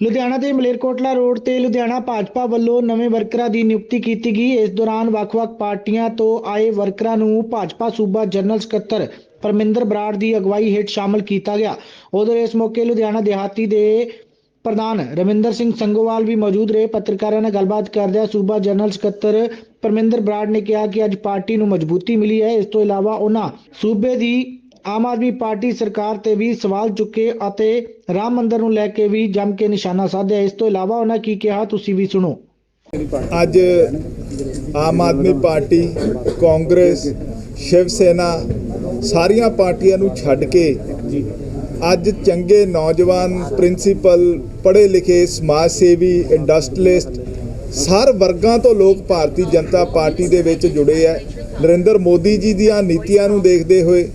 ਲੁਧਿਆਣਾ ਦੇ ਮਲੇਰਕੋਟਲਾ ਰੋਡ ਤੇ ਲੁਧਿਆਣਾ ਭਾਜਪਾ ਵੱਲੋਂ ਨਵੇਂ ਵਰਕਰਾਂ ਦੀ ਨਿਯੁਕਤੀ ਕੀਤੀ ਗਈ। ਇਸ ਦੌਰਾਨ ਵੱਖ-ਵੱਖ ਪਾਰਟੀਆਂ ਤੋਂ ਆਏ ਵਰਕਰਾਂ ਨੂੰ ਭਾਜਪਾ ਸੂਬਾ ਜਨਰਲ ਸਕੱਤਰ ਪਰਮਿੰਦਰ ਬਰਾੜ ਦੀ ਅਗਵਾਈ ਹੇਠ ਸ਼ਾਮਲ ਕੀਤਾ ਗਿਆ। ਉਧਰ ਇਸ ਮੌਕੇ ਲੁਧਿਆਣਾ ਦਿਹਾਤੀ ਦੇ ਪ੍ਰਧਾਨ ਰਵਿੰਦਰ ਸਿੰਘ ਸੰਗੋਵਾਲ ਵੀ ਮੌਜੂਦ ਰਹੇ। ਪੱਤਰਕਾਰਾਂ ਨਾਲ ਗੱਲਬਾਤ ਕਰਦਿਆਂ ਸੂਬਾ ਜਨਰਲ ਸਕੱਤਰ ਪਰਮਿੰਦਰ ਬਰਾੜ ਨੇ ਕਿਹਾ ਕਿ ਅੱਜ ਪਾਰਟੀ ਨੂੰ ਮਜ਼ਬੂਤੀ ਮਿਲੀ ਹੈ। ਇਸ ਤੋਂ ਇਲਾਵਾ ਉਹਨਾਂ ਸੂਬੇ ਦੀ ਆਮ ਆਦਮੀ ਪਾਰਟੀ ਸਰਕਾਰ ਤੇ ਵੀ ਸਵਾਲ ਚੁੱਕੇ ਅਤੇ ਰਾਮ ਮੰਦਰ ਨੂੰ ਲੈ ਕੇ ਵੀ ਜੰਮ ਕੇ ਨਿਸ਼ਾਨਾ ਸਾਧਿਆ। ਇਸ ਤੋਂ ਇਲਾਵਾ ਉਹਨਾਂ ਕੀ ਕਿਹਾ, ਤੁਸੀਂ ਵੀ ਸੁਣੋ। ਅੱਜ ਆਮ ਆਦਮੀ ਪਾਰਟੀ, ਕਾਂਗਰਸ, ਸ਼ਿਵ ਸੈਨਾ ਸਾਰੀਆਂ ਪਾਰਟੀਆਂ ਨੂੰ ਛੱਡ ਕੇ ਅੱਜ ਚੰਗੇ ਨੌਜਵਾਨ, ਪ੍ਰਿੰਸੀਪਲ ਪੜ੍ਹੇ ਲਿਖੇ ਸਮਾਜ ਸੇਵੀ ਇੰਡਸਟਰੀਲਿਸਟ ਸਾਰ ਵਰਗਾਂ ਤੋਂ ਲੋਕ ਭਾਰਤੀ ਜਨਤਾ ਪਾਰਟੀ ਦੇ ਵਿੱਚ ਜੁੜੇ ਆ। ਨਰਿੰਦਰ ਮੋਦੀ ਜੀ ਦੀਆਂ ਨੀਤੀਆਂ ਨੂੰ ਦੇਖਦੇ ਹੋਏ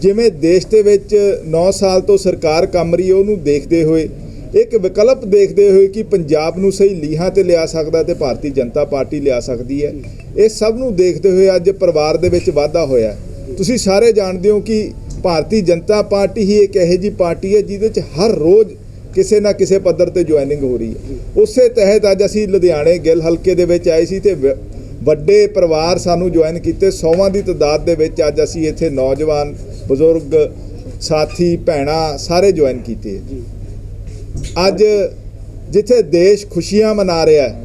ਜਿਵੇਂ ਦੇਸ਼ ਦੇ ਵਿੱਚ 9 ਸਾਲ ਤੋਂ ਸਰਕਾਰ ਕੰਮ ਰਹੀ ਹੈ, ਉਹਨੂੰ ਦੇਖਦੇ ਹੋਏ, ਇੱਕ ਵਿਕਲਪ ਦੇਖਦੇ ਹੋਏ ਕਿ ਪੰਜਾਬ ਨੂੰ ਸਹੀ ਲੀਹਾਂ ਤੇ ਲਿਆ ਸਕਦਾ ਤੇ ਭਾਰਤੀ ਜਨਤਾ ਪਾਰਟੀ ਲਿਆ ਸਕਦੀ ਹੈ। ਇਹ ਸਭ ਨੂੰ ਦੇਖਦੇ ਹੋਏ ਅੱਜ ਪਰਿਵਾਰ ਦੇ ਵਿੱਚ ਵਾਧਾ ਹੋਇਆ। ਤੁਸੀਂ ਸਾਰੇ ਜਾਣਦੇ ਹੋ ਕਿ ਭਾਰਤੀ ਜਨਤਾ ਪਾਰਟੀ ਹੀ ਇੱਕ ਇਹੋ ਜਿਹੀ ਪਾਰਟੀ ਹੈ ਜਿਹਦੇ ਵਿੱਚ ਹਰ ਰੋਜ਼ ਕਿਸੇ ਨਾ ਕਿਸੇ ਪੱਧਰ ਤੇ ਜੁਆਇਨਿੰਗ ਹੋ ਰਹੀ ਹੈ। ਉਸੇ ਤਹਿਤ ਅੱਜ ਅਸੀਂ ਲੁਧਿਆਣੇ ਗਿੱਲ ਹਲਕੇ ਦੇ ਵਿੱਚ ਆਏ ਸੀ ਤੇ ਵ- ਵੱਡੇ ਪਰਿਵਾਰ ਸਾਨੂੰ ਜੁਆਇਨ ਕੀਤੇ। ਸੌਵਾਂ ਦੀ ਤਦਾਦ ਦੇ ਵਿੱਚ ਅੱਜ ਅਸੀਂ ਇੱਥੇ ਨੌਜਵਾਨ ਬਜ਼ੁਰਗ ਸਾਥੀ ਭੈਣਾਂ ਸਾਰੇ ਜੁਆਇਨ ਕੀਤੇ। ਅੱਜ ਜਿੱਥੇ ਦੇਸ਼ ਖੁਸ਼ੀਆਂ ਮਨਾ ਰਿਹਾ ਹੈ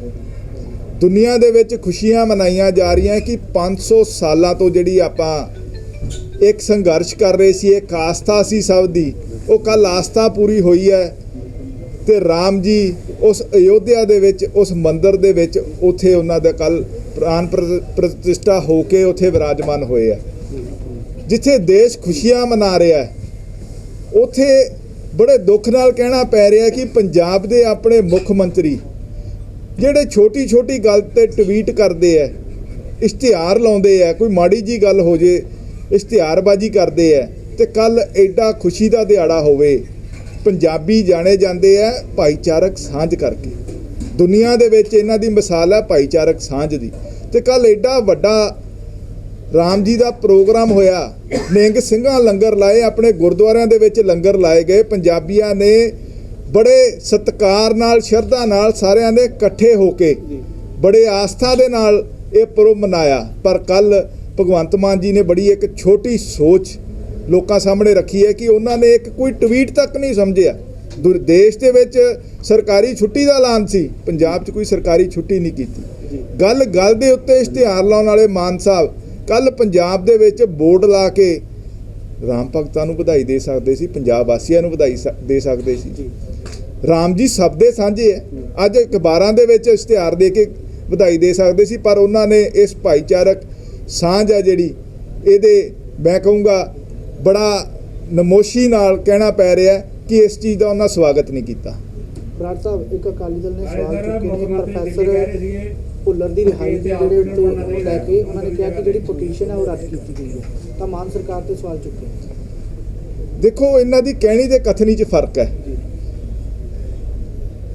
ਦੁਨੀਆ ਦੇ ਵਿੱਚ ਖੁਸ਼ੀਆਂ ਮਨਾਈਆਂ ਜਾ ਰਹੀਆਂ ਕਿ 500 ਸਾਲਾਂ ਤੋਂ ਜਿਹੜੀ ਆਪਾਂ ਇੱਕ ਸੰਘਰਸ਼ ਕਰ ਰਹੇ ਸੀ ਇੱਕ ਆਸਥਾ ਸੀ ਸਭ ਦੀ ਉਹ ਕੱਲ ਆਸਥਾ ਪੂਰੀ ਹੋਈ ਹੈ ਤੇ ਰਾਮ ਜੀ ਉਸ ਅਯੋਧਿਆ ਦੇ ਵਿੱਚ ਉਸ ਮੰਦਿਰ ਦੇ ਵਿੱਚ ਉੱਥੇ ਉਹਨਾਂ ਦਾ ਕੱਲ ਪ੍ਰਾਨ ਪ੍ਰ- ਪ੍ਰਤਿਸ਼ਠਾ ਹੋ ਕੇ ਉੱਥੇ ਵਿਰਾਜਮਾਨ ਹੋਏ ਆ ਜਿੱਥੇ ਦੇਸ਼ ਖੁਸ਼ੀਆਂ ਮਨਾ ਰਿਹਾ ਹੈ, ਉੱਥੇ ਬੜੇ ਦੁੱਖ ਨਾਲ ਕਹਿਣਾ ਪੈ ਰਿਹਾ ਕਿ ਪੰਜਾਬ ਦੇ ਆਪਣੇ ਮੁੱਖ ਮੰਤਰੀ ਜਿਹੜੇ ਛੋਟੀ ਛੋਟੀ ਗੱਲ ਤੇ ਟਵੀਟ ਕਰਦੇ ਆ ਇਸ਼ਤਿਹਾਰ ਲਾਉਂਦੇ ਆ ਕੋਈ ਮਾੜੀ ਜੀ ਗੱਲ ਹੋ ਜੇ, ਇਸ਼ਤਿਹਾਰਬਾਜ਼ੀ ਕਰਦੇ ਆ ਤੇ ਕੱਲ ਐਡਾ ਖੁਸ਼ੀ ਦਾ ਦਿਹਾੜਾ ਹੋਵੇ, ਪੰਜਾਬੀ ਜਾਣੇ ਜਾਂਦੇ ਆ ਭਾਈਚਾਰਕ ਸਾਂਝ ਕਰਕੇ। ਦੁਨੀਆ ਦੇ ਵਿੱਚ ਇਹਨਾਂ ਦੀ ਮਿਸਾਲ ਹੈ ਭਾਈਚਾਰਕ ਸਾਂਝ ਦੀ। ਤੇ ਕੱਲ ਐਡਾ ਵੱਡਾ ਰਾਮ ਜੀ ਦਾ ਪ੍ਰੋਗਰਾਮ ਹੋਇਆ। ਨਿੰਗ ਸਿੰਘਾਂ ਲੰਗਰ ਲਾਏ ਆਪਣੇ ਗੁਰਦੁਆਰਿਆਂ ਦੇ ਵਿੱਚ ਲੰਗਰ ਲਾਏ ਗਏ। ਪੰਜਾਬੀਆਂ ਨੇ ਬੜੇ ਸਤਿਕਾਰ ਨਾਲ ਸ਼ਰਧਾ ਨਾਲ ਸਾਰਿਆਂ ਨੇ ਇਕੱਠੇ ਹੋ ਕੇ ਬੜੇ ਆਸਥਾ ਦੇ ਨਾਲ ਇਹ ਪੁਰਬ ਮਨਾਇਆ। ਪਰ ਕੱਲ ਭਗਵੰਤ ਮਾਨ ਜੀ ਨੇ ਬੜੀ ਇੱਕ ਛੋਟੀ ਸੋਚ ਲੋਕਾਂ ਸਾਹਮਣੇ ਰੱਖੀ ਹੈ ਕਿ ਉਹਨਾਂ ਨੇ ਇੱਕ ਕੋਈ ਟਵੀਟ ਤੱਕ ਨਹੀਂ ਸਮਝਿਆ। ਦੇਸ਼ ਦੇ ਵਿੱਚ ਸਰਕਾਰੀ ਛੁੱਟੀ ਦਾ ਐਲਾਨ ਸੀ। ਪੰਜਾਬ 'ਚ ਕੋਈ ਸਰਕਾਰੀ ਛੁੱਟੀ ਨਹੀਂ ਕੀਤੀ। ਗੱਲ ਗੱਲ ਦੇ ਉੱਤੇ ਇਸ਼ਤਿਹਾਰ ਲਾਉਣ ਵਾਲੇ ਮਾਨ ਸਾਹਿਬ ਕੱਲ ਪੰਜਾਬ ਦੇ ਵਿੱਚ ਬੋਰਡ ਲਾ ਕੇ ਰਾਮ ਭਗਤਾਂ ਨੂੰ ਵਧਾਈ ਦੇ ਸਕਦੇ ਸੀ ਪੰਜਾਬ ਵਾਸੀਆਂ ਨੂੰ ਵਧਾਈ ਦੇ ਸਕਦੇ ਸੀ। ਰਾਮ ਜੀ ਸਭ ਦੇ ਸਾਂਝੇ ਹੈ। ਅੱਜ ਅਖਬਾਰਾਂ ਦੇ ਵਿੱਚ ਇਸ਼ਤਿਹਾਰ ਦੇ ਕੇ ਵਧਾਈ ਦੇ ਸਕਦੇ ਸੀ ਪਰ ਉਹਨਾਂ ਨੇ ਇਸ ਭਾਈਚਾਰਕ ਸਾਂਝ ਹੈ ਜਿਹੜੀ ਇਹਦੇ ਮੈਂ ਕਹੂੰਗਾ ਬੜਾ ਨਮੋਸ਼ੀ ਨਾਲ ਕਹਿਣਾ ਪੈ ਰਿਹਾ ਕਿ ਇਸ ਚੀਜ਼ ਦਾ ਉਹਨਾਂ ਸਵਾਗਤ ਨਹੀਂ ਕੀਤਾ। ਬਰਾੜ ਸਾਹਿਬ ਇੱਕ ਅਕਾਲੀ ਦਲ ਨੇ ਸਵਾਲ ਚੁੱਕੇ ਨੇ ਪ੍ਰੋਫੈਸਰ ਭੁੱਲਰ ਦੀ ਰਿਹਾਈ ਦੇ ਜਿਹੜੇ ਉੱਤੇ ਉਹਨੂੰ ਲੈ ਕੇ ਉਹਨਾਂ ਨੇ ਕਿਹਾ ਕਿ ਜਿਹੜੀ ਪਟੀਸ਼ਨ ਹੈ ਉਹ ਰੱਦ ਕੀਤੀ ਗਈ ਹੈ। ਤਾਂ ਮਾਨ ਸਰਕਾਰ ਤੇ ਸਵਾਲ ਚੁੱਕੇ ਦੇਖੋ ਇਹਨਾਂ ਦੀ ਕਹਿਣੀ ਤੇ ਕਥਨੀ 'ਚ ਫ਼ਰਕ ਹੈ।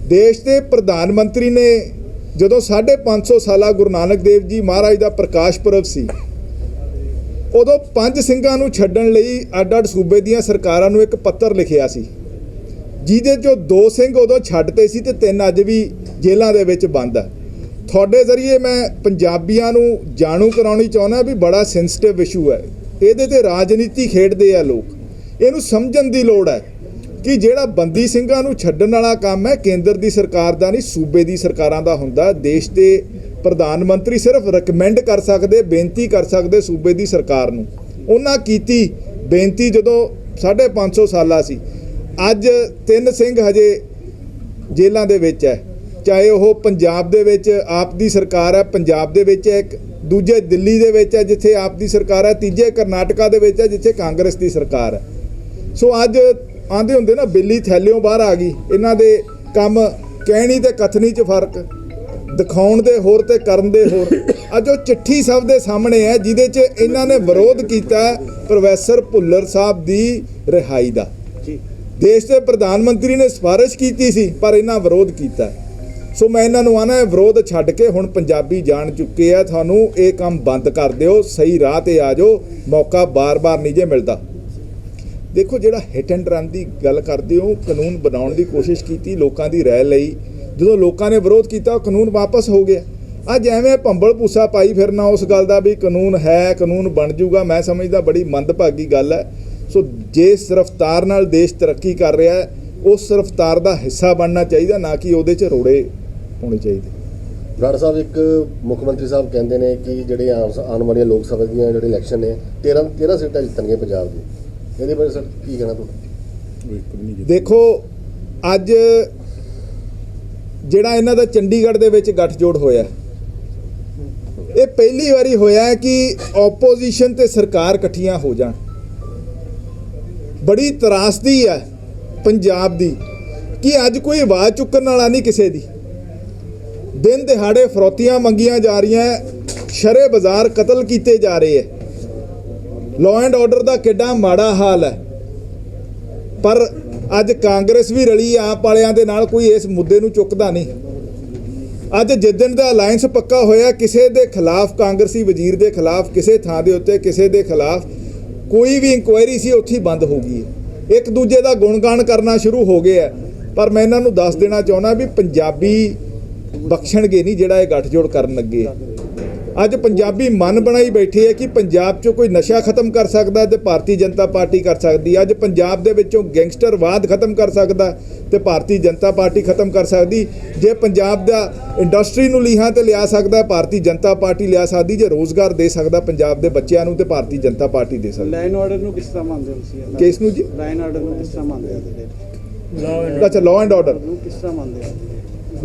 ਦੇਸ਼ ਦੇ ਪ੍ਰਧਾਨ ਮੰਤਰੀ ਨੇ ਜਦੋਂ 550 ਸਾਲਾ ਗੁਰੂ ਨਾਨਕ ਦੇਵ ਜੀ ਮਹਾਰਾਜ ਦਾ ਪ੍ਰਕਾਸ਼ ਪੁਰਬ ਸੀ ਉਦੋਂ ਪੰਜ ਸਿੰਘਾਂ ਨੂੰ ਛੱਡਣ ਲਈ ਅੱਡ-ਅੱਡ ਸੂਬੇ ਦੀਆਂ ਸਰਕਾਰਾਂ ਨੂੰ ਇੱਕ ਪੱਤਰ ਲਿਖਿਆ ਸੀ ਜਿਹਦੇ ਚੋਂ ਦੋ ਸਿੰਘ ਉਦੋਂ ਛੱਡਤੇ ਸੀ ਤੇ ਤਿੰਨ ਅੱਜ ਵੀ ਜੇਲ੍ਹਾਂ ਦੇ ਵਿੱਚ ਬੰਦ ਆ। ਤੁਹਾਡੇ ਜ਼ਰੀਏ ਮੈਂ ਪੰਜਾਬੀਆਂ ਨੂੰ ਜਾਣੂ ਕਰਾਉਣੀ ਚਾਹੁੰਦਾ ਵੀ ਬੜਾ ਸੈਂਸਿਟਿਵ ਇਸ਼ੂ ਹੈ। ਇਹਦੇ ਤੇ ਰਾਜਨੀਤੀ ਖੇਡਦੇ ਆ ਲੋਕ। ਇਹਨੂੰ ਸਮਝਣ ਦੀ ਲੋੜ ਹੈ ਕਿ ਜਿਹੜਾ ਬੰਦੀ ਸਿੰਘਾਂ ਨੂੰ ਛੱਡਣ ਵਾਲਾ ਕੰਮ ਹੈ, ਕੇਂਦਰ ਦੀ ਸਰਕਾਰ ਦਾ ਨਹੀਂ, ਸੂਬੇ ਦੀ ਸਰਕਾਰਾਂ ਦਾ ਹੁੰਦਾ ਦੇਸ਼ ਦੇ ਪ੍ਰਧਾਨ ਮੰਤਰੀ ਸਿਰਫ ਰეკਮੈਂਡ ਕਰ ਸਕਦੇ, ਬੇਨਤੀ ਕਰ ਸਕਦੇ ਸੂਬੇ ਦੀ ਸਰਕਾਰ ਨੂੰ। ਉਹਨਾਂ ਕੀਤੀ ਬੇਨਤੀ ਜਦੋਂ 550 ਸਾਲਾ ਸੀ। ਅੱਜ ਤਿੰਨ ਸਿੰਘ ਹਜੇ ਜੇਲ੍ਹਾਂ ਦੇ ਵਿੱਚ ਹੈ। ਚਾਹੇ ਉਹ ਪੰਜਾਬ ਦੇ ਵਿੱਚ ਆਪ ਦੀ ਸਰਕਾਰ ਹੈ ਪੰਜਾਬ ਦੇ ਵਿੱਚ ਹੈ ਇੱਕ ਦੂਜੇ ਦਿੱਲੀ ਦੇ ਵਿੱਚ ਹੈ ਜਿੱਥੇ ਆਪ ਦੀ ਸਰਕਾਰ ਹੈ ਤੀਜੇ ਕਰਨਾਟਕਾ ਦੇ ਵਿੱਚ ਹੈ ਜਿੱਥੇ ਕਾਂਗਰਸ ਦੀ ਸਰਕਾਰ ਹੈ। ਸੋ ਅੱਜ ਆਂਦੇ ਹੁੰਦੇ ਨਾ ਬਿੱਲੀ ਥੈਲਿਓਂ ਬਾਹਰ ਆ ਗਈ ਇਹਨਾਂ ਦੇ ਕੰਮ ਕਹਿਣੀ ਤੇ ਕਥਨੀ 'ਚ ਫ਼ਰਕ ਦਿਖਾਉਣ ਦੇ ਹੋਰ ਤੇ ਕਰਨ ਦੇ ਹੋਰ। ਅੱਜ ਉਹ ਚਿੱਠੀ ਸਭ ਦੇ ਸਾਹਮਣੇ ਹੈ ਜਿਹਦੇ 'ਚ ਇਹਨਾਂ ਨੇ ਵਿਰੋਧ ਕੀਤਾ ਪ੍ਰੋਫੈਸਰ ਭੁੱਲਰ ਸਾਹਿਬ ਦੀ ਰਿਹਾਈ ਦਾ। ਦੇਸ਼ ਦੇ ਪ੍ਰਧਾਨ ਮੰਤਰੀ ਨੇ ਸਿਫਾਰਿਸ਼ ਕੀਤੀ ਸੀ ਪਰ ਇਹਨਾਂ ਵਿਰੋਧ ਕੀਤਾ ਸੋ ਮੈਂ ਇਹਨਾਂ ਨੂੰ ਆਣਾ ਵਿਰੋਧ ਛੱਡ ਕੇ ਹੁਣ ਪੰਜਾਬੀ ਜਾਣ ਚੁੱਕੇ ਆ। ਤੁਹਾਨੂੰ ਇਹ ਕੰਮ ਬੰਦ ਕਰ ਦਿਓ, ਸਹੀ ਰਾਹ ਤੇ ਆ ਜਾਓ, ਮੌਕਾ ਬਾਰ-ਬਾਰ ਨਹੀਂ ਜੇ ਮਿਲਦਾ। ਦੇਖੋ, ਜਿਹੜਾ ਹਿੱਟ ਐਂਡ ਰਨ ਦੀ ਗੱਲ ਕਰਦੇ ਹੋ, ਕਾਨੂੰਨ ਬਣਾਉਣ ਦੀ ਕੋਸ਼ਿਸ਼ ਕੀਤੀ ਲੋਕਾਂ ਦੀ ਰਾਏ ਲਈ। ਜਦੋਂ ਲੋਕਾਂ ਨੇ ਵਿਰੋਧ ਕੀਤਾ, ਉਹ ਕਾਨੂੰਨ ਵਾਪਸ ਹੋ ਗਿਆ। ਅੱਜ ਐਵੇਂ ਭੰਬਲ ਭੂਸਾ ਪਾਈ ਫਿਰਨਾ, ਉਸ ਗੱਲ ਦਾ ਵੀ ਕਾਨੂੰਨ ਹੈ, ਕਾਨੂੰਨ ਬਣ ਜਾਊਗਾ। ਮੈਂ ਸਮਝਦਾ ਬੜੀ ਮੰਦਭਾਗੀ ਗੱਲ ਹੈ। ਸੋ ਜੇ ਰਫਤਾਰ ਨਾਲ ਦੇਸ਼ ਤਰੱਕੀ ਕਰ ਰਿਹਾ ਹੈ, ਉਸ ਰਫਤਾਰ ਦਾ ਹਿੱਸਾ ਬਣਨਾ ਚਾਹੀਦਾ, ਨਾ ਕਿ ਉਹਦੇ 'ਚ ਰੋੜੇ ਹੋਣੇ ਚਾਹੀਦੇ। ਬਰਾੜ ਸਾਹਿਬ ਇੱਕ ਮੁੱਖ ਮੰਤਰੀ ਸਾਹਿਬ ਕਹਿੰਦੇ ਨੇ ਕਿ ਜਿਹੜੇ ਆਉਣ ਵਾਲੀਆਂ ਲੋਕ ਸਭਾ ਦੀਆਂ ਜਿਹੜੇ ਇਲੈਕਸ਼ਨ ਨੇ 13 13 ਸੀਟਾਂ ਜਿੱਤਣਗੇ ਪੰਜਾਬ ਦੀ। ਇਹਦੇ ਬਾਰੇ ਸਰ ਕੀ ਕਹਿਣਾ ਤੁਹਾਡਾ ਦੇਖੋ ਅੱਜ ਜਿਹੜਾ ਇਹਨਾਂ ਦਾ ਚੰਡੀਗੜ੍ਹ ਦੇ ਵਿੱਚ ਗੱਠਜੋੜ ਹੋਇਆ ਇਹ ਪਹਿਲੀ ਵਾਰੀ ਹੋਇਆ ਹੈ ਕਿ ਆਪੋਜੀਸ਼ਨ ਤੇ ਸਰਕਾਰ ਇਕੱਠੀਆਂ ਹੋ ਜਾਣ। ਬੜੀ ਤਰਾਸਦੀ ਹੈ ਪੰਜਾਬ ਦੀ ਕਿ ਅੱਜ ਕੋਈ ਆਵਾਜ਼ ਚੁੱਕਣ ਵਾਲਾ ਨਹੀਂ ਕਿਸੇ ਦੀ। ਦਿਨ ਦਿਹਾੜੇ ਫਰੋਤੀਆਂ ਮੰਗੀਆਂ ਜਾ ਰਹੀਆਂ ਸ਼ਰੇ ਬਾਜ਼ਾਰ ਕਤਲ ਕੀਤੇ ਜਾ ਰਹੇ ਹੈ। ਲਾਅ ਐਂਡ ਆਰਡਰ ਦਾ ਕਿੱਡਾ ਮਾੜਾ ਹਾਲ ਹੈ। ਪਰ ਅੱਜ ਕਾਂਗਰਸ ਵੀ ਰਲੀ ਆਪ ਵਾਲਿਆਂ ਦੇ ਨਾਲ ਕੋਈ ਇਸ ਮੁੱਦੇ ਨੂੰ ਚੁੱਕਦਾ ਨਹੀਂ। ਅੱਜ ਜਿੱਦਣ ਦਾ ਅਲਾਈਅੰਸ ਪੱਕਾ ਹੋਇਆ, ਕਿਸੇ ਦੇ ਖਿਲਾਫ ਕਾਂਗਰਸੀ ਵਜ਼ੀਰ ਦੇ ਖਿਲਾਫ, ਕਿਸੇ ਥਾਂ ਦੇ ਉੱਤੇ ਕਿਸੇ ਦੇ ਖਿਲਾਫ ਕੋਈ ਵੀ ਇਨਕੁਆਇਰੀ ਸੀ, ਉੱਥੇ ਬੰਦ ਹੋ ਗਈ ਇੱਕ ਦੂਜੇ ਦਾ ਗੁਣਗਾਨ ਕਰਨਾ ਸ਼ੁਰੂ ਹੋ ਗਿਆ ਪਰ ਮੈਂ ਇਹਨਾਂ ਨੂੰ ਦੱਸ ਦੇਣਾ ਚਾਹੁੰਦਾ ਵੀ ਪੰਜਾਬੀ ਬਖਸ਼ਣਗੇ ਨਹੀਂ ਜਿਹੜਾ ਇਹ ਗੱਠਜੋੜ ਕਰਨ ਲੱਗੇ। ਅੱਜ ਪੰਜਾਬੀ ਮਨ ਬਣਾਈ ਬੈਠੇ ਹੈ ਕਿ ਪੰਜਾਬ 'ਚੋਂ ਕੋਈ ਨਸ਼ਾ ਖਤਮ ਕਰ ਸਕਦਾ ਤੇ ਭਾਰਤੀ ਜਨਤਾ ਪਾਰਟੀ ਕਰ ਸਕਦੀ। ਅੱਜ ਪੰਜਾਬ ਦੇ ਵਿੱਚੋਂ ਗੈਂਗਸਟਰਵਾਦ ਖਤਮ ਕਰ ਸਕਦਾ ਤੇ ਭਾਰਤੀ ਜਨਤਾ ਪਾਰਟੀ ਖਤਮ ਕਰ ਸਕਦੀ। ਜੇ ਪੰਜਾਬ ਦਾ ਇੰਡਸਟਰੀ ਨੂੰ ਲੀਹਾਂ ਤੇ ਲਿਆ ਸਕਦਾ ਭਾਰਤੀ ਜਨਤਾ ਪਾਰਟੀ ਲਿਆ ਸਕਦੀ ਜੇ ਰੋਜ਼ਗਾਰ ਦੇ ਸਕਦਾ ਪੰਜਾਬ ਦੇ ਬੱਚਿਆਂ ਨੂੰ ਤੇ ਭਾਰਤੀ ਜਨਤਾ ਪਾਰਟੀ ਦੇ ਸਕਦੀ। ਲਾਈਨ ਆਰਡਰ ਨੂੰ ਕਿਸ ਤਰ੍ਹਾਂ ਮੰਨਦੇ ਹੋ ਤੁਸੀਂ ਕਿਸ ਨੂੰ ਜੀ? ਲਾਈਨ ਆਰਡਰ ਨੂੰ ਕਿਸ ਤਰ੍ਹਾਂ ਮੰਨਦੇ ਹੋ ਤੁਸੀਂ? ਅੱਛਾ ਲਾਅ ਐਂਡ ਆਰਡਰ। ਨੂੰ ਕਿਸ ਤਰ੍ਹਾਂ ਮੰਨਦੇ ਹੋ?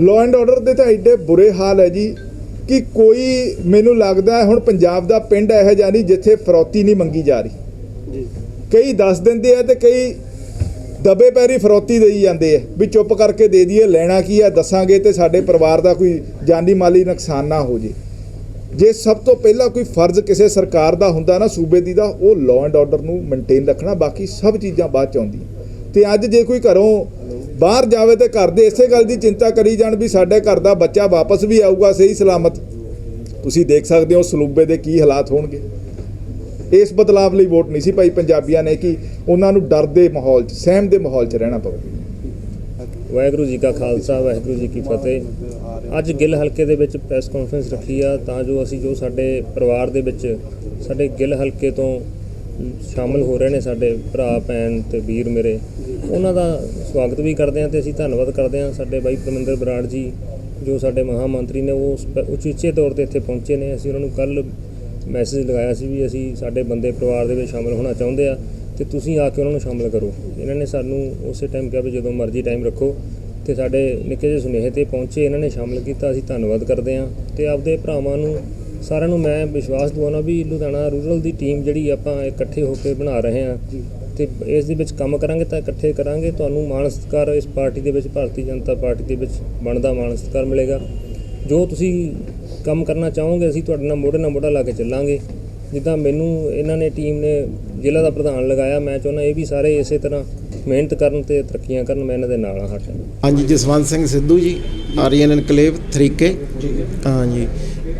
ਲਾਅ ਐਂਡ ਆਰਡਰ ਦੇ ਤਾਂ ਐਡੇ ਬੁਰੇ ਹਾਲ ਹੈ ਜੀ ਕਿ ਕੋਈ ਮੈਨੂੰ ਲੱਗਦਾ ਹੁਣ ਪੰਜਾਬ ਦਾ ਪਿੰਡ ਇਹੋ ਜਿਹਾ ਨਹੀਂ ਜਿੱਥੇ ਫਰੌਤੀ ਨਹੀਂ ਮੰਗੀ ਜਾ ਰਹੀ। ਜੀ। ਕਈ ਦੱਸ ਦਿੰਦੇ ਆ ਤੇ ਕਈ ਦਬੇ ਪੈਰੀ ਫਰੌਤੀ ਦੇਈ ਜਾਂਦੇ ਆ ਵੀ ਚੁੱਪ ਕਰਕੇ ਦੇ ਦਈਏ ਲੈਣਾ ਕੀ ਆ ਦੱਸਾਂਗੇ ਤੇ ਸਾਡੇ ਪਰਿਵਾਰ ਦਾ ਕੋਈ ਜਾਨੀ ਮਾਲੀ ਨੁਕਸਾਨ ਨਾ ਹੋ ਜੇ। ਜੇ ਸਭ ਤੋਂ ਪਹਿਲਾਂ ਕੋਈ ਫਰਜ਼ ਕਿਸੇ ਸਰਕਾਰ ਦਾ ਹੁੰਦਾ ਨਾ ਸੂਬੇ ਦੀ ਦਾ ਉਹ ਲਾਅ ਐਂਡ ਆਰਡਰ ਨੂੰ ਮੇਨਟੇਨ ਰੱਖਣਾ ਬਾਕੀ ਸਭ ਚੀਜ਼ਾਂ ਬਾਅਦ ਚ ਆਉਂਦੀਆਂ। ਤੇ ਅੱਜ ਜੇ ਕੋਈ ਘਰੋਂ ਬਾਹਰ ਜਾਵੇ ਤੇ ਘਰ ਦੇ ਇਸੇ ਗੱਲ ਦੀ ਚਿੰਤਾ ਕਰੀ ਜਾਣ ਵੀ ਸਾਡੇ ਘਰ ਦਾ ਬੱਚਾ ਵਾਪਸ ਵੀ ਆਊਗਾ, ਸਹੀ ਸਲਾਮਤ। ਤੁਸੀਂ ਦੇਖ ਸਕਦੇ ਹੋ ਸਲੂਬੇ ਦੇ ਕੀ ਹਾਲਾਤ ਹੋਣਗੇ। ਇਸ ਬਦਲਾਵ ਲਈ ਵੋਟ ਨਹੀਂ ਸੀ ਭਾਈ ਪੰਜਾਬੀਆਂ ਨੇ ਕਿ ਉਹਨਾਂ ਨੂੰ ਡਰ ਦੇ ਮਾਹੌਲ 'ਚ, ਸਹਿਮ ਦੇ ਮਾਹੌਲ 'ਚ ਰਹਿਣਾ ਪਵੇ। ਵਾਹਿਗੁਰੂ ਜੀ ਕਾ ਖਾਲਸਾ, ਵਾਹਿਗੁਰੂ ਜੀ ਕੀ ਫਤਿਹ। ਅੱਜ ਗਿੱਲ ਹਲਕੇ ਦੇ ਵਿੱਚ ਪ੍ਰੈਸ ਕਾਨਫਰੰਸ ਰੱਖੀ ਆ, ਤਾਂ ਜੋ ਅਸੀਂ ਜੋ ਸਾਡੇ ਪਰਿਵਾਰ ਦੇ ਵਿੱਚ, ਸਾਡੇ ਗਿੱਲ ਹਲਕੇ ਤੋਂ ਸ਼ਾਮਲ ਹੋ ਰਹੇ ਨੇ ਸਾਡੇ ਭਰਾ, ਭੈਣ ਤੇ ਵੀਰ ਮੇਰੇ। ਉਹਨਾਂ ਦਾ ਸਵਾਗਤ ਵੀ ਕਰਦੇ ਹਾਂ ਤੇ ਅਸੀਂ ਧੰਨਵਾਦ ਕਰਦੇ ਹਾਂ। ਸਾਡੇ ਬਾਈ ਪਰਮਿੰਦਰ ਬਰਾੜ ਜੀ, ਜੋ ਸਾਡੇ ਮਹਾ ਮੰਤਰੀ ਨੇ, ਉਹ ਸਪੈ- ਉਚੇਚੇ ਤੌਰ ਤੇ ਇੱਥੇ ਪਹੁੰਚੇ ਨੇ। ਅਸੀਂ ਉਹਨਾਂ ਨੂੰ ਕੱਲ ਮੈਸੇਜ ਲਗਾਇਆ ਸੀ ਵੀ ਅਸੀਂ ਸਾਡੇ ਬੰਦੇ ਪਰਿਵਾਰ ਦੇ ਵਿੱਚ ਸ਼ਾਮਲ ਹੋਣਾ ਚਾਹੁੰਦੇ ਆ ਤੇ ਤੁਸੀਂ ਆ ਕੇ ਉਹਨਾਂ ਨੂੰ ਸ਼ਾਮਲ ਕਰੋ। ਇਹਨਾਂ ਨੇ ਸਾਨੂੰ ਉਸੇ ਟਾਈਮ ਕਿਹਾ ਵੀ ਜਦੋਂ ਮਰਜ਼ੀ ਟਾਈਮ ਰੱਖੋ ਤੇ ਸਾਡੇ ਨਿੱਕੇ ਜਿਹੇ ਸੁਨੇਹੇ ਤੇ ਪਹੁੰਚੇ, ਇਹਨਾਂ ਨੇ ਸ਼ਾਮਲ ਕੀਤਾ। ਅਸੀਂ ਧੰਨਵਾਦ ਕਰਦੇ ਹਾਂ ਤੇ ਆਪਦੇ ਭਰਾਵਾਂ ਨੂੰ ਸਾਰਿਆਂ ਨੂੰ ਮੈਂ ਵਿਸ਼ਵਾਸ ਦਿਵਾਉਣਾ ਵੀ ਲੁਧਿਆਣਾ ਰੂਰਲ ਦੀ ਟੀਮ ਜਿਹੜੀ ਆਪਾਂ ਇਕੱਠੇ ਹੋ ਕੇ ਬਣਾ ਰਹੇ ਹਾਂ ਤੇ ਇਸ ਦੇ ਵਿੱਚ ਕੰਮ ਕਰਾਂਗੇ ਤਾਂ ਇਕੱਠੇ ਕਰਾਂਗੇ ਤੁਹਾਨੂੰ ਮਾਣ ਸਤਿਕਾਰ ਇਸ ਪਾਰਟੀ ਦੇ ਵਿੱਚ ਭਾਰਤੀ ਜਨਤਾ ਪਾਰਟੀ ਦੇ ਵਿੱਚ ਬਣਦਾ ਮਾਣ ਸਤਿਕਾਰ ਮਿਲੇਗਾ। ਜੋ ਤੁਸੀਂ ਕੰਮ ਕਰਨਾ ਚਾਹੋਗੇ ਅਸੀਂ ਤੁਹਾਡੇ ਨਾਲ ਮੋਢੇ ਨਾਲ ਮੋਢਾ ਲਾ ਕੇ ਚੱਲਾਂਗੇ। ਜਿੱਦਾਂ ਮੈਨੂੰ ਇਹਨਾਂ ਨੇ ਟੀਮ ਨੇ ਜ਼ਿਲ੍ਹਾ ਦਾ ਪ੍ਰਧਾਨ ਲਗਾਇਆ ਮੈਂ ਚਾਹੁੰਦਾ ਇਹ ਵੀ ਸਾਰੇ ਇਸੇ ਤਰ੍ਹਾਂ ਮਿਹਨਤ ਕਰਨ ਤੇ ਤਰੱਕੀਆਂ ਕਰਨ ਮੈਂ ਇਹਨਾਂ ਦੇ ਨਾਲ ਹਾਂ ਹਾਂਜੀ ਜਸਵੰਤ ਸਿੰਘ ਸਿੱਧੂ ਜੀ ਆਰੀਅਨ ਇਨਕਲੇਵ ਤਰੀਕੇ। ਹਾਂਜੀ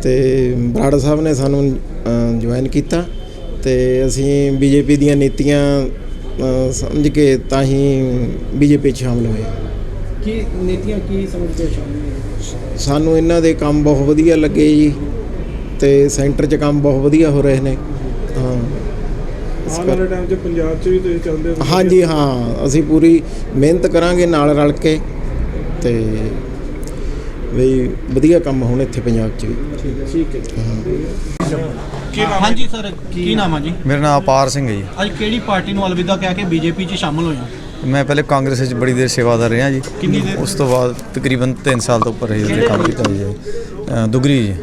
ਤੇ ਬਰਾੜ ਸਾਹਿਬ ਨੇ ਸਾਨੂੰ ਜੁਆਇਨ ਕੀਤਾ ਤੇ ਅਸੀਂ ਬੀਜੇਪੀ ਦੀਆਂ ਨੀਤੀਆਂ ਸਮਝ ਕੇ ਤਾਂ ਹੀ ਬੀਜੇਪੀ 'ਚ ਸ਼ਾਮਲ ਹੋਏ। ਕੀ ਨੀਤੀਆਂ ਕੀ ਸਮਝਦੇ ਹੋ ਸ਼ਾਮਲ ਸਾਨੂੰ ਇਹਨਾਂ ਦੇ ਕੰਮ ਬਹੁਤ ਵਧੀਆ ਲੱਗੇ ਜੀ ਤੇ ਸੈਂਟਰ 'ਚ ਕੰਮ ਬਹੁਤ ਵਧੀਆ ਹੋ ਰਹੇ ਨੇ। ਹਾਂ। ਇਸ ਆਉਣ ਕਰ- ਵਾਲੇ ਟਾਈਮ 'ਚ ਪੰਜਾਬ 'ਚ ਵੀ ਤੁਸੀਂ ਚਾਹੁੰਦੇ ਹੋ ਹਾਂਜੀ ਹਾਂ। ਅਸੀਂ ਪੂਰੀ ਮਿਹਨਤ ਕਰਾਂਗੇ ਨਾਲ ਰਲ ਕੇ ਤੇ ਵੀ ਵਧੀਆ ਕੰਮ ਹੋਣ ਇੱਥੇ ਪੰਜਾਬ 'ਚ ਵੀ। ਠੀਕ ਹੈ ਹਾਂਜੀ ਸਰ ਕੀ ਨਾਮ ਆ ਜੀ? ਮੇਰਾ ਨਾਮ ਅਪਾਰ ਸਿੰਘ ਹੈ ਜੀ। ਅੱਜ ਕਿਹੜੀ ਪਾਰਟੀ ਨੂੰ ਅਲਵਿਦਾ ਕਹਿ ਕੇ ਬੀਜੇਪੀ 'ਚ ਸ਼ਾਮਲ ਹੋਏ ਹੋ? ਮੈਂ ਪਹਿਲੇ ਕਾਂਗਰਸ ਵਿੱਚ ਬੜੀ ਦੇਰ ਸੇਵਾਦਾਰ ਰਿਹਾ ਜੀ। ਕਿੰਨੀ ਦੇਰ? ਉਸ ਤੋਂ ਬਾਅਦ ਤਕਰੀਬਨ 3 ਸਾਲ ਤੋਂ ਉੱਪਰ ਇਹ ਕੰਮ ਕੀਤਾ ਜੀ ਦੁਗਰੀ ਜੀ।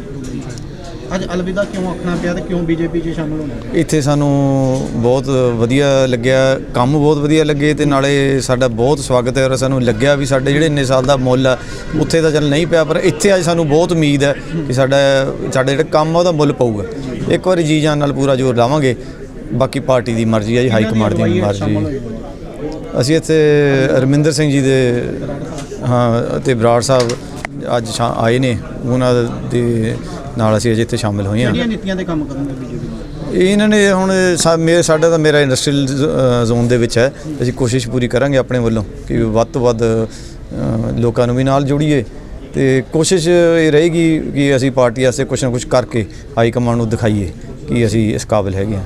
ਅੱਜ ਅਲਵਿਦਾ ਕਿਉਂ ਆਖਣਾ ਪਿਆ ਤੇ ਕਿਉਂ ਬੀਜੇਪੀ 'ਚ ਸ਼ਾਮਲ ਹੋਣਾ ਪਿਆ? ਇੱਥੇ ਸਾਨੂੰ ਬਹੁਤ ਵਧੀਆ ਲੱਗਿਆ ਕੰਮ ਬਹੁਤ ਵਧੀਆ ਲੱਗੇ ਤੇ ਨਾਲੇ ਸਾਡਾ ਬਹੁਤ ਸਵਾਗਤ ਹੈ ਔਰ ਸਾਨੂੰ ਲੱਗਿਆ ਵੀ ਸਾਡੇ ਜਿਹੜੇ ਇੰਨੇ ਸਾਲ ਦਾ ਮੁੱਲ ਆ ਉੱਥੇ ਤਾਂ ਚੱਲ ਨਹੀਂ ਪਿਆ ਪਰ ਇੱਥੇ ਅੱਜ ਸਾਨੂੰ ਬਹੁਤ ਉਮੀਦ ਹੈ ਕਿ ਸਾਡਾ ਸਾਡੇ ਜਿਹੜਾ ਕੰਮ ਆ ਉਹਦਾ ਮੁੱਲ ਪਊਗਾ। ਇੱਕ ਵਾਰੀ ਜੀ ਜਾਨ ਨਾਲ ਪੂਰਾ ਜ਼ੋਰ ਲਾਵਾਂਗੇ ਬਾਕੀ ਪਾਰਟੀ ਦੀ ਮਰਜ਼ੀ ਹੈ ਜੀ ਹਾਈ ਕਮਾਂਡ ਦੀ ਮਰਜ਼ੀ। ਅਸੀਂ ਇੱਥੇ ਰਮਿੰਦਰ ਸਿੰਘ ਜੀ ਦੇ ਹਾਂ ਤੇ ਬਰਾੜ ਸਾਹਿਬ ਅੱਜ ਸ਼ਾ- ਆਏ ਨੇ ਉਹਨਾਂ ਦੇ ਨਾਲ ਅਸੀਂ ਅਜੇ ਇੱਥੇ ਸ਼ਾਮਿਲ ਹੋਏ ਹਾਂ। ਕਿਹੜੀਆਂ ਨੀਤੀਆਂ ਦੇ ਕੰਮ ਕਰਨਗੇ ਬੀਜੇਪੀ ਇਹ ਇਹਨਾਂ ਨੇ ਹੁਣ ਸਾ- ਮੇਰੇ ਸਾਡਾ ਤਾਂ ਮੇਰਾ ਇੰਡਸਟਰੀਅਲ ਜ਼ੋਨ ਦੇ ਵਿੱਚ ਹੈ। ਅਸੀਂ ਕੋਸ਼ਿਸ਼ ਪੂਰੀ ਕਰਾਂਗੇ ਆਪਣੇ ਵੱਲੋਂ ਕਿ ਵੱਧ ਤੋਂ ਵੱਧ ਅ, ਲੋਕਾਂ ਨੂੰ ਵੀ ਨਾਲ ਜੋੜੀਏ। ਤੇ ਕੋਸ਼ਿਸ਼ ਇਹ ਰਹੇਗੀ ਕਿ ਅਸੀਂ ਪਾਰਟੀ ਵਾਸਤੇ ਕੁਝ ਨਾ ਕੁਝ ਕਰਕੇ ਹਾਈ ਕਮਾਂਡ ਨੂੰ ਦਿਖਾਈਏ ਕਿ ਅਸੀਂ ਇਸ ਕਾਬਿਲ ਹੈਗੇ ਹਾਂ।